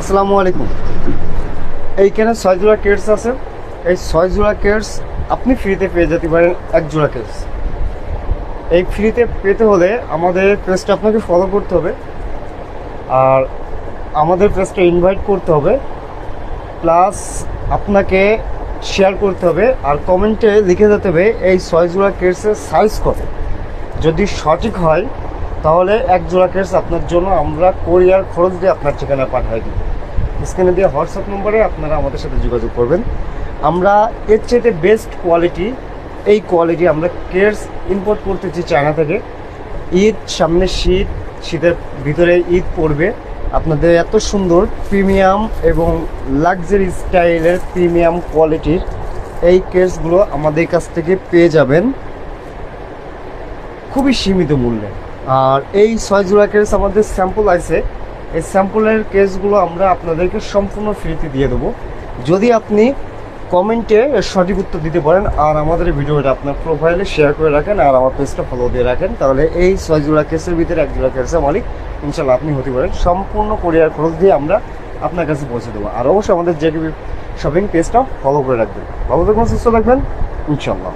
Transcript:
আসসালামু আলাইকুম। এইখানে ছয় জোড়া কেটস আছে। এই ছয় জোড়া কেটস আপনি ফ্রিতে পেয়ে যেতে পারেন এক জোড়া কেটস এই ফ্রিতে পেতে হলে আমাদের পেজটা আপনাকে ফলো করতে হবে। আর আমাদের পেজটা ইনভাইট করতে হবে। প্লাস আপনাকে শেয়ার করতে হবে। আর কমেন্টে লিখে যেতে হবে এই ছয় জোড়া কেটসের সাইজ কত। যদি সঠিক হয় তাহলে এক জোড়া কেস আপনার জন্য আমরা কোরিয়ার খরচ দিয়ে আপনার ঠিকানা পাঠিয়ে দিব। স্ক্রিনে দিয়ে হোয়াটসঅ্যাপ নম্বরে আপনারা আমাদের সাথে যোগাযোগ করবেন। আমরা এর চাইতে বেস্ট কোয়ালিটি এই কোয়ালিটি আমরা কেয়ার্স ইম্পোর্ট করতেছি চায়না থেকে। ঈদ, সামনে শীত, শীতের ভিতরে ঈদ পড়বে। আপনাদের এত সুন্দর প্রিমিয়াম এবং লাক্সারি স্টাইলের প্রিমিয়াম কোয়ালিটির এই কেসগুলো আমাদের কাছ থেকে পেয়ে যাবেন। খুবই সীমিত মূল্যে। আর এই ছয় জোড়া কেস আমাদের স্যাম্পল আছে। এই স্যাম্পলের কেসগুলো আমরা আপনাদেরকে সম্পূর্ণ ফ্রিতে দিয়ে দেবো। যদি আপনি কমেন্টে সঠিক উত্তর দিতে পারেন আর আমাদের ভিডিওটা আপনার প্রোফাইলে শেয়ার করে রাখেন আর আমার পেজটা ফলো দিয়ে রাখেন, তাহলে এই ছয় জোড়া কেসের ভিতরে এক জোড়া কেসের মালিক ইনশাল্লাহ আপনি হতে পারেন। সম্পূর্ণ কোরিয়ার খরচ দিয়ে আমরা আপনার কাছে পৌঁছে দেবো। আর অবশ্যই আমাদের জেটিভি শপিং পেজটা ফলো করে রাখবেন। ভালো থাকবেন সুস্থ থাকবেন ইনশাল্লাহ